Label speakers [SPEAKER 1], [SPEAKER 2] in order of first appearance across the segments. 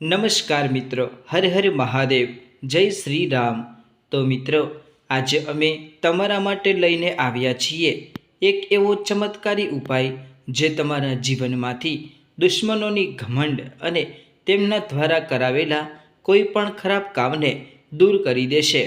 [SPEAKER 1] નમસ્કાર મિત્રો, હર હર મહાદેવ, જય શ્રી રામ. તો મિત્રો, આજે અમે તમારા માટે લઈને આવ્યા છીએ એક એવો ચમત્કારી ઉપાય જે તમારા જીવનમાંથી દુશ્મનોની ઘમંડ અને તેમના દ્વારા કરાવેલા કોઈ પણ ખરાબ કામને દૂર કરી દેશે.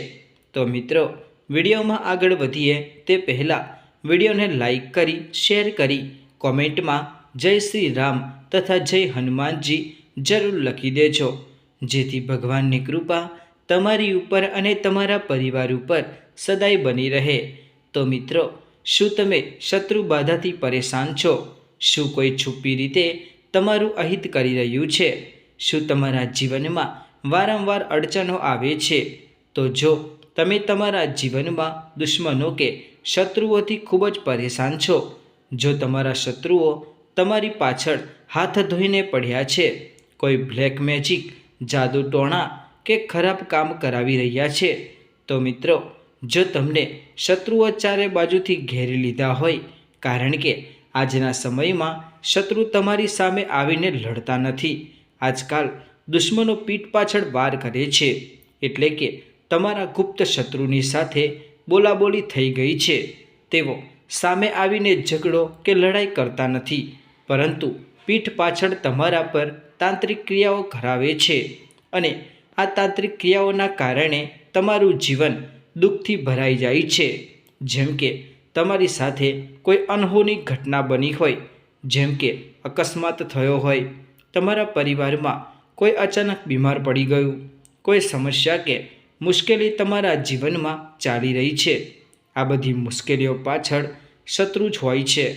[SPEAKER 1] તો મિત્રો, વિડીયોમાં આગળ વધીએ તે પહેલાં વિડીયોને લાઈક કરી, શેર કરી, કોમેન્ટમાં જય શ્રી રામ તથા જય હનુમાનજી જરૂર લખી દેજો. જેથી ભગવાનની કૃપા તમારી ઉપર અને તમારા પરિવાર ઉપર સદાય બની રહે. તો મિત્રો, શું તમે શત્રુ બાધાથી પરેશાન છો? શું કોઈ છુપી રીતે તમારું અહિત કરી રહ્યું છે? શું તમારા જીવનમાં વારંવાર અડચણો આવે છે? તો જો તમે તમારા જીવનમાં દુશ્મનો કે શત્રુઓથી ખૂબ જ પરેશાન છો, જો તમારા શત્રુઓ તમારી પાછળ હાથ ધોઈને પડ્યા છે કોઈ બ્લેક મેજિક જાદુ ટોણા કે ખરાબ કામ કરાવી રહ્યા છે. તો મિત્રો, જો તમને શત્રુઓ ચારે બાજુથી ઘેરી લીધા હોય, કારણ કે આજના સમયમાં શત્રુ તમારી સામે આવીને લડતા નથી. આજકાલ દુશ્મનો પીઠ પાછળ વાર કરે છે, એટલે કે તમારા ગુપ્ત શત્રુની સાથે બોલાબોલી થઈ ગઈ છે. તેઓ સામે આવીને ઝઘડો કે લડાઈ કરતા નથી, પરંતુ પીઠ પાછળ તમારા પર તાંત્રિક ક્રિયાઓ કરાવે છે અને આ તાંત્રિક ક્રિયાઓના કારણે તમારું જીવન દુઃખથી ભરાઈ જાય છે. જેમ કે તમારી સાથે કોઈ અનહોની ઘટના બની હોય, જેમ કે અકસ્માત થયો હોય, તમારા પરિવારમાં કોઈ અચાનક બીમાર પડી ગયું, કોઈ સમસ્યા કે મુશ્કેલી તમારા જીવનમાં ચાલી રહી છે. આ બધી મુશ્કેલીઓ પાછળ શત્રુ જ હોય છે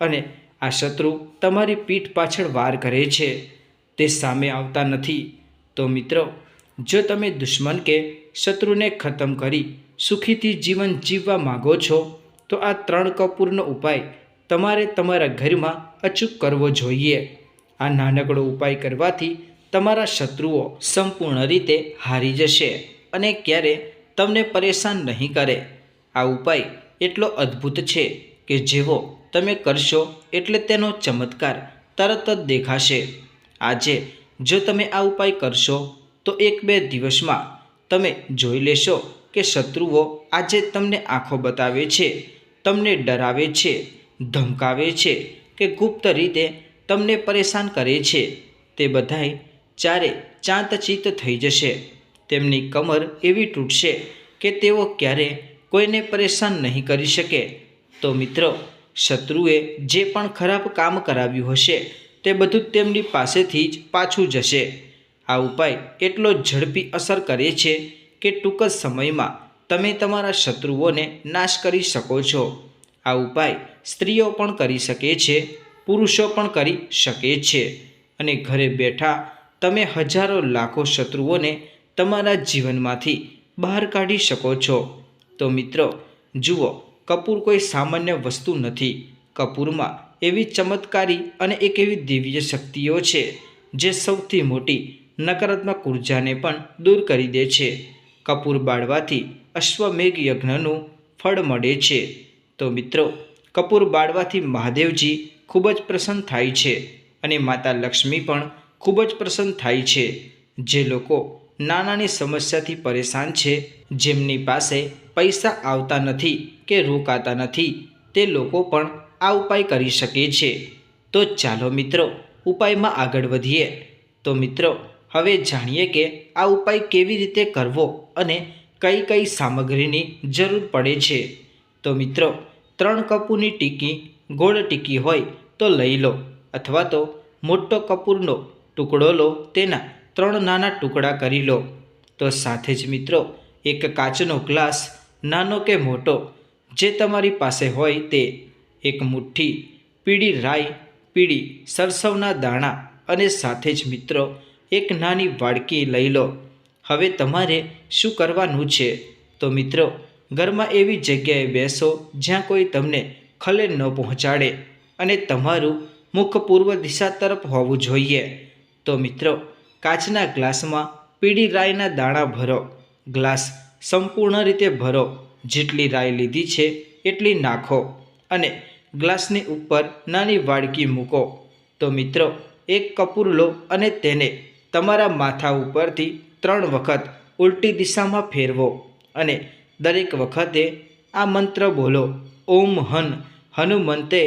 [SPEAKER 1] અને આ શત્રુ તમારી પીઠ પાછળ વાર કરે છે. તે સામે આવતા નથી. તો મિત્રો, જો તમે દુશ્મન કે શત્રુને ખતમ કરી સુખીથી જીવન જીવવા માગો છો, તો આ ત્રણ કપૂરનો ઉપાય તમારે તમારા ઘરમાં અચૂક કરવો જોઈએ. આ નાનકડો ઉપાય કરવાથી તમારા શત્રુઓ સંપૂર્ણ રીતે હારી જશે અને ક્યારે તમને પરેશાન નહીં કરે. આ ઉપાય એટલો અદ્ભુત છે કે જેવો તમે કરશો એટલે તેનો ચમત્કાર તરત જ દેખાશે. આજે જો તમે આ ઉપાય કરશો, તો એક બે દિવસમાં તમે જોઈ લેશો કે શત્રુઓ આજે તમને આંખો બતાવે છે, તમને ડરાવે છે, ધમકાવે છે કે ગુપ્ત રીતે તમને પરેશાન કરે છે. તે બધાય ચારે ચાંતચિત થઈ જશે. તેમની કમર એવી તૂટશે કે તેઓ ક્યારે કોઈને પરેશાન નહીં કરી શકે. તો મિત્રો, શત્રુએ જે પણ ખરાબ કામ કરાવ્યું હશે તે બધું તેમની પાસેથી જ પાછું જશે. આ ઉપાય એટલો ઝડપી અસર કરે છે કે ટૂંક જ સમયમાં તમે તમારા શત્રુઓને નાશ કરી શકો છો. આ ઉપાય સ્ત્રીઓ પણ કરી શકે છે, પુરુષો પણ કરી શકે છે અને ઘરે બેઠા તમે હજારો લાખો શત્રુઓને તમારા જીવનમાંથી બહાર કાઢી શકો છો. તો મિત્રો, જુઓ, કપૂર કોઈ સામાન્ય વસ્તુ નથી. કપૂરમાં એવી ચમત્કારી અને એક એવી દિવ્ય શક્તિઓ છે, જે સૌથી મોટી નકારાત્મક ઉર્જાને પણ દૂર કરી દે છે. કપૂર બાળવાથી અશ્વમેઘ યજ્ઞનું ફળ મળે છે. તો મિત્રો, કપૂર બાળવાથી મહાદેવજી ખૂબ જ પ્રસન્ન થાય છે અને માતા લક્ષ્મી પણ ખૂબ જ પ્રસન્ન થાય છે. જે લોકો નાનાની સમસ્યાથી પરેશાન છે, જેમની પાસે પૈસા આવતા નથી કે રોકાતા નથી, તે લોકો પણ આ ઉપાય કરી શકે છે. તો ચાલો મિત્રો, ઉપાયમાં આગળ વધીએ. તો મિત્રો, હવે જાણીએ કે આ ઉપાય કેવી રીતે કરવો અને કઈ કઈ સામગ્રીની જરૂર પડે છે. તો મિત્રો, ત્રણ કપૂરની ટીકી, ગોળ ટીકી હોય તો લઈ લો અથવા તો મોટો કપૂરનો ટુકડો લો, તેના ત્રણ નાના ટુકડા કરી લો. તો સાથે જ મિત્રો, એક કાચનો ગ્લાસ, નાનો કે મોટો, જે તમારી પાસે હોય તે એક મુઠ્ઠી, પીળી રાઈ, પીળી સરસવના દાણા અને સાથે જ મિત્રો, એક નાની વાડકી લઈ લો. હવે તમારે શું કરવાનું છે? તો મિત્રો, ઘરમાં એવી જગ્યાએ બેસો જ્યાં કોઈ તમને ખલેલ ન પહોંચાડે અને તમારું મુખ પૂર્વ દિશા તરફ હોવું જોઈએ. તો મિત્રો, કાચના ગ્લાસમાં પીળી રાઈના દાણા ભરો. ગ્લાસ સંપૂર્ણ રીતે ભરો. જેટલી રાઈ લીધી છે, એટલી નાખો. અને ગ્લાસની ઉપર નાની વાડકી મૂકો. તો મિત્રો, એક કપૂર લો અને તેને તમારા માથા ઉપરથી ત્રણ વખત ઉલટી દિશામાં ફેરવો અને દરેક વખતે આ મંત્ર બોલો, ઓમ હન, હનુમંતે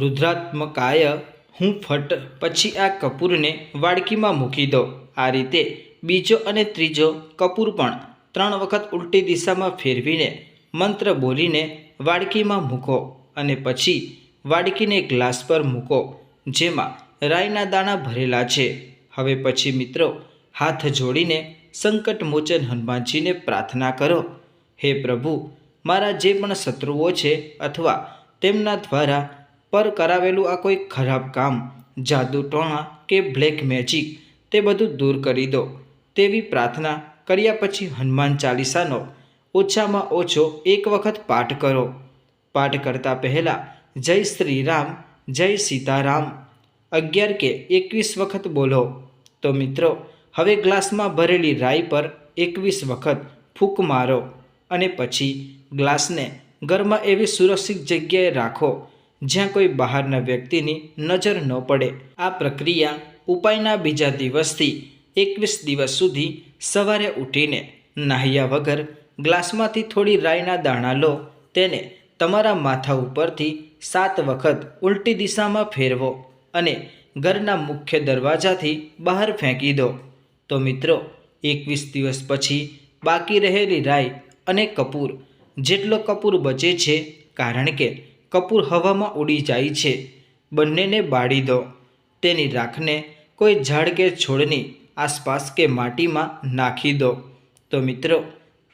[SPEAKER 1] રુદ્રાત્મકાય, હું ફટ પછી આ કપૂરને વાડકીમાં મૂકી દો આ રીતે બીજો અને ત્રીજો કપૂર પણ ત્રણ વખત ઉલટી દિશામાં ફેરવીને મંત્ર બોલીને વાડકીમાં મૂકો. અને પછી વાડકીને ગ્લાસ પર મૂકો, જેમાં રાઈના દાણા ભરેલા છે. હવે પછી મિત્રો, હાથ જોડીને સંકટ મોચન હનુમાનજીને પ્રાર્થના કરો. હે પ્રભુ, મારા જે પણ શત્રુઓ છે અથવા તેમના દ્વારા પર કરાવેલું આ કોઈ ખરાબ કામ, જાદુ ટોણા કે બ્લેક મેજિક, તે બધું દૂર કરી દો. તેવી પ્રાર્થના કર્યા પછી હનુમાન ચાલીસાનો ઓછામાં ઓછો એક વખત પાઠ કરો. પાઠ કરતાં પહેલાં જય શ્રી રામ જય સીતારામ. અગિયાર કે એકવીસ વખત બોલો. તો મિત્રો, હવે ગ્લાસમાં ભરેલી રાઈ પર એકવીસ વખત ફૂંક મારો અને પછી ગ્લાસને ઘરમાં એવી સુરક્ષિત જગ્યાએ રાખો, જ્યાં કોઈ બહારના વ્યક્તિની નજર ન પડે. આ પ્રક્રિયા ઉપાયના બીજા દિવસથી એકવીસ દિવસ સુધી સવારે ઉઠીને નાહ્યા વગર ગ્લાસમાંથી થોડી રાઈના દાણા લો, તેને તમારા માથા ઉપરથી સાત વખત ઉલટી દિશામાં ફેરવો અને ઘરના મુખ્ય દરવાજાથી બહાર ફેંકી દો. તો મિત્રો, એકવીસ દિવસ પછી બાકી રહેલી રાઈ અને કપૂર. જેટલો કપૂર બચે છે, કારણ કે કપૂર હવામાં ઉડી જાય છે, બંનેને બાળી દો. તેની રાખને કોઈ ઝાડ કે છોડની આસપાસ કે માટીમાં નાખી દો. તો મિત્રો,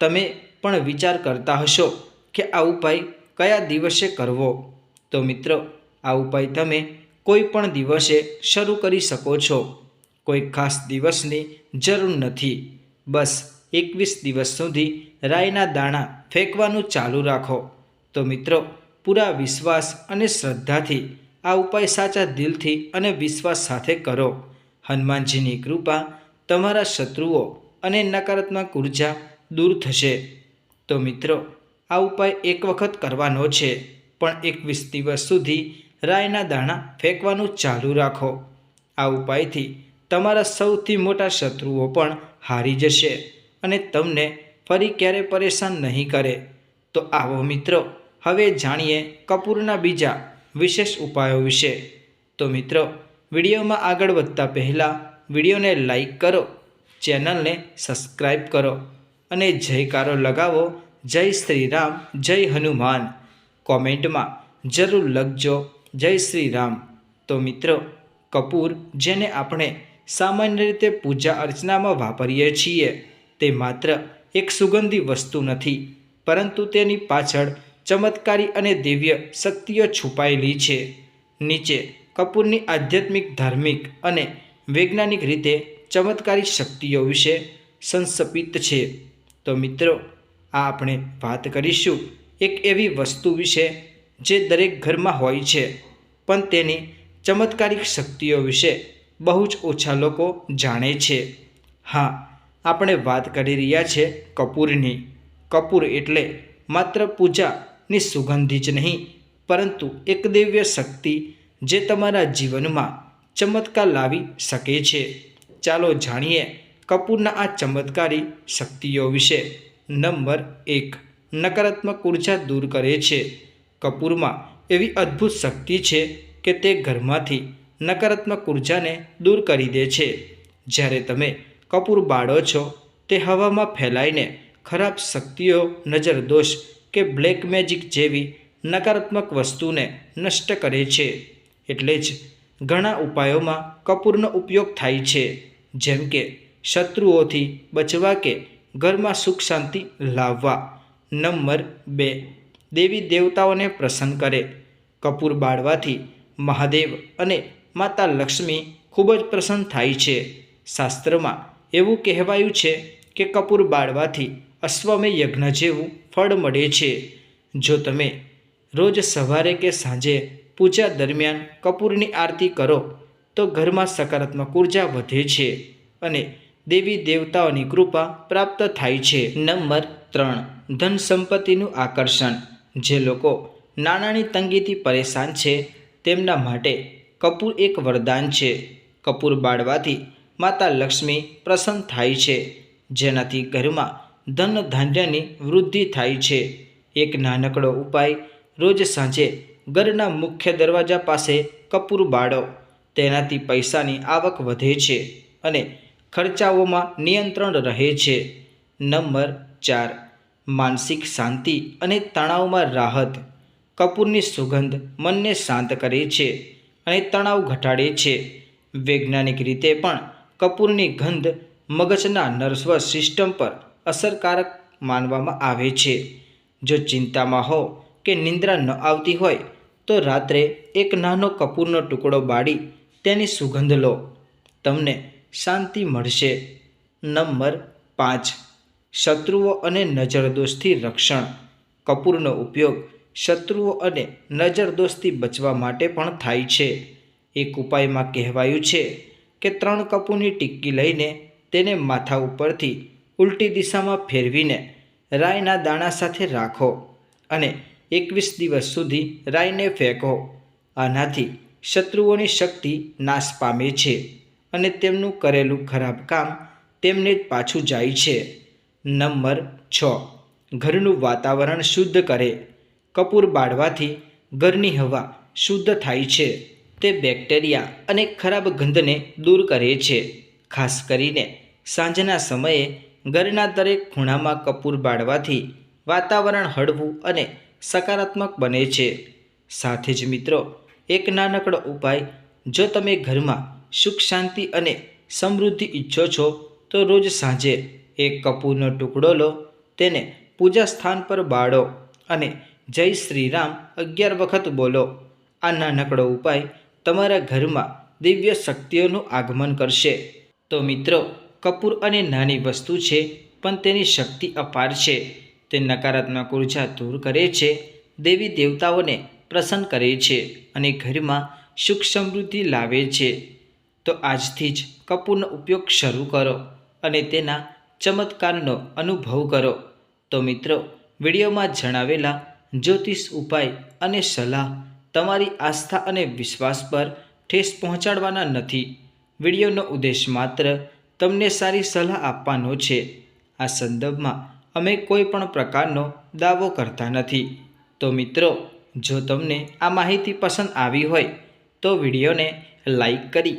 [SPEAKER 1] તમે પણ વિચાર કરતા હશો કે આ ઉપાય કયા દિવસે કરવો? તો મિત્રો, આ ઉપાય તમે કોઈ પણ દિવસે શરૂ કરી શકો છો. કોઈ ખાસ દિવસની જરૂર નથી. બસ એકવીસ દિવસ સુધી રાયના દાણા ફેંકવાનું ચાલુ રાખો. તો મિત્રો, પૂરા વિશ્વાસ અને શ્રદ્ધાથી આ ઉપાય સાચા દિલથી અને વિશ્વાસ સાથે કરો. હનુમાનજીની કૃપા તમારા શત્રુઓ અને નકારાત્મક ઊર્જા દૂર થશે. તો મિત્રો આ ઉપાય એક વખત કરવાનો છે. પણ એકવીસ દિવસ સુધી રાયના દાણા ફેંકવાનું ચાલુ રાખો. આ ઉપાયથી તમારા સૌથી મોટા શત્રુઓ પણ હારી જશે અને તમને ફરી ક્યારે પરેશાન નહીં કરે. તો આવો મિત્રો, હવે જાણીએ કપૂરના બીજા વિશેષ ઉપાયો વિશે. તો મિત્રો, વિડીયોમાં આગળ વધતા પહેલાં વિડીયોને લાઈક કરો, ચેનલને સબસ્ક્રાઈબ કરો અને જયકારો લગાવો જય શ્રી રામ જય હનુમાન. કોમેન્ટમાં જરૂર લખજો, જય શ્રી રામ તો મિત્રો, કપૂર, જેને આપણે સામાન્ય રીતે પૂજા અર્ચનામાં વાપરીએ છીએ, તે માત્ર એક સુગંધી વસ્તુ નથી, પરંતુ તેની પાછળ ચમત્કારી અને દિવ્ય શક્તિઓ છુપાયેલી છે. નીચે, કપૂરની આધ્યાત્મિક, ધાર્મિક અને વૈજ્ઞાનિક રીતે ચમત્કારી શક્તિઓ વિશે સંસપિત છે. તો મિત્રો આ આપણે વાત કરીશું એક એવી વસ્તુ વિશે જે દરેક ઘરમાં હોય છે, પણ તેની ચમત્કારિક શક્તિઓ વિશે બહુ જ ઓછા લોકો જાણે છે. હા, આપણે વાત કરી રહ્યા છે કપૂરની. કપૂર એટલે માત્ર પૂજાની સુગંધી જ નહીં, પરંતુ એક દિવ્ય શક્તિ જે તમારા જીવનમાં ચમત્કાર લાવી શકે છે. ચાલો જાણીએ કપૂરના આ ચમત્કારી શક્તિઓ વિશે. નંબર એક, નકારાત્મક ઊર્જા દૂર કરે છે. કપૂરમાં એવી અદ્ભુત શક્તિ છે કે તે ઘરમાંથી નકારાત્મક ઉર્જાને દૂર કરી દે છે. જ્યારે તમે કપૂર બાળો છો, તે હવામાં ફેલાઈને ખરાબ શક્તિઓ નજર દોષ કે બ્લેક મેજિક જેવી નકારાત્મક વસ્તુને નષ્ટ કરે છે. એટલે જ ઘણા ઉપાયોમાં કપૂરનો ઉપયોગ થાય છે. જેમ કે શત્રુઓથી બચવા કે ઘરમાં સુખ શાંતિ લાવવા. નંબર બે. દેવી દેવતાઓને પ્રસન્ન કરે. કપૂર બાળવાથી મહાદેવ અને માતા લક્ષ્મી ખૂબ જ પ્રસન્ન થાય છે. શાસ્ત્રમાં એવું કહેવાયું છે કે કપૂર બાળવાથી અશ્વમે યજ્ઞ જેવું ફળ મળે છે. જો તમે રોજ સવારે કે સાંજે પૂજા દરમિયાન કપૂરની આરતી કરો, તો ઘરમાં સકારાત્મક ઊર્જા વધે છે અને દેવી દેવતાઓની કૃપા પ્રાપ્ત થાય છે. નંબર ત્રણ, ધન સંપત્તિનું આકર્ષણ. જે લોકો નાણાંની તંગીથી પરેશાન છે, તેમના માટે કપૂર એક વરદાન છે. કપૂર બાળવાથી માતા લક્ષ્મી પ્રસન્ન થાય છે. જેનાથી ઘરમાં ધન ધાન્યની વૃદ્ધિ થાય છે. એક નાનકડો ઉપાય રોજ સાંજે ઘરના મુખ્ય દરવાજા પાસે કપૂર બાળો. તેનાથી પૈસાની આવક વધે છે અને ખર્ચાઓમાં નિયંત્રણ રહે છે. નંબર ચાર, માનસિક શાંતિ અને તણાવમાં રાહત. કપૂરની સુગંધ મનને શાંત કરે છે અને તણાવ ઘટાડે છે. વૈજ્ઞાનિક રીતે પણ કપૂરની ગંધ મગજના નર્વસ સિસ્ટમ પર અસરકારક માનવામાં આવે છે. જો ચિંતામાં હો કે નિંદ્રા ન આવતી હોય, તો રાત્રે એક નાનો કપૂરનો ટુકડો બાળી તેની સુગંધ લો. તમને શાંતિ મળશે. નંબર પાંચ. શત્રુઓ અને નજરદોષથી રક્ષણ. કપૂરનો ઉપયોગ શત્રુઓ અને નજરદોષથી બચવા માટે પણ થાય છે. એક ઉપાયમાં કહેવાયું છે કે ત્રણ કપૂરની ટિક્કી લઈને તેને માથા ઉપરથી ઉલટી દિશામાં ફેરવીને રાયના દાણા સાથે રાખો અને એકવીસ દિવસ સુધી રાયને ફેંકો. આનાથી શત્રુઓની શક્તિ નાશ પામે છે. અને તેમનું કરેલું ખરાબ કામ તેમને જ પાછું જાય છે. નંબર છ. ઘરનું વાતાવરણ શુદ્ધ કરે. કપૂર બાળવાથી ઘરની હવા શુદ્ધ થાય છે. તે બેક્ટેરિયા અને ખરાબ ગંધને દૂર કરે છે. ખાસ કરીને સાંજના સમયે ઘરના દરેક ખૂણામાં કપૂર બાળવાથી વાતાવરણ હળવું અને સકારાત્મક બને છે. સાથે જ મિત્રો, એક નાનકડો ઉપાય જો તમે ઘરમાં સુખ, શાંતિ અને સમૃદ્ધિ ઈચ્છો છો, તો રોજ સાંજે એક કપૂરનો ટુકડો લો, તેને પૂજા સ્થાન પર બાળો અને જય શ્રીરામ અગિયાર વખત બોલો. આ નાનકડો ઉપાય તમારા ઘરમાં દિવ્ય શક્તિઓનું આગમન કરશે. તો મિત્રો, કપૂર અને નાની વસ્તુ છે, પણ તેની શક્તિ અપાર છે. તે નકારાત્મક ઊર્જા દૂર કરે છે, દેવી દેવતાઓને પ્રસન્ન કરે છે અને ઘરમાં સુખ સમૃદ્ધિ લાવે છે. તો આજથી જ કપૂરનો ઉપયોગ શરૂ કરો અને તેના ચમત્કારનો અનુભવ કરો. તો મિત્રો, વિડીયોમાં જણાવેલા જ્યોતિષ ઉપાય અને સલાહ તમારી આસ્થા અને વિશ્વાસ પર ઠેસ પહોંચાડવાના નથી. વિડીયોનો ઉદ્દેશ માત્ર તમને સારી સલાહ આપવાનો છે. આ સંદર્ભમાં અમે કોઈ પણ પ્રકારનો દાવો કરતા નથી. તો મિત્રો, જો તમને આ માહિતી પસંદ આવી હોય, તો વિડીયોને લાઈક કરી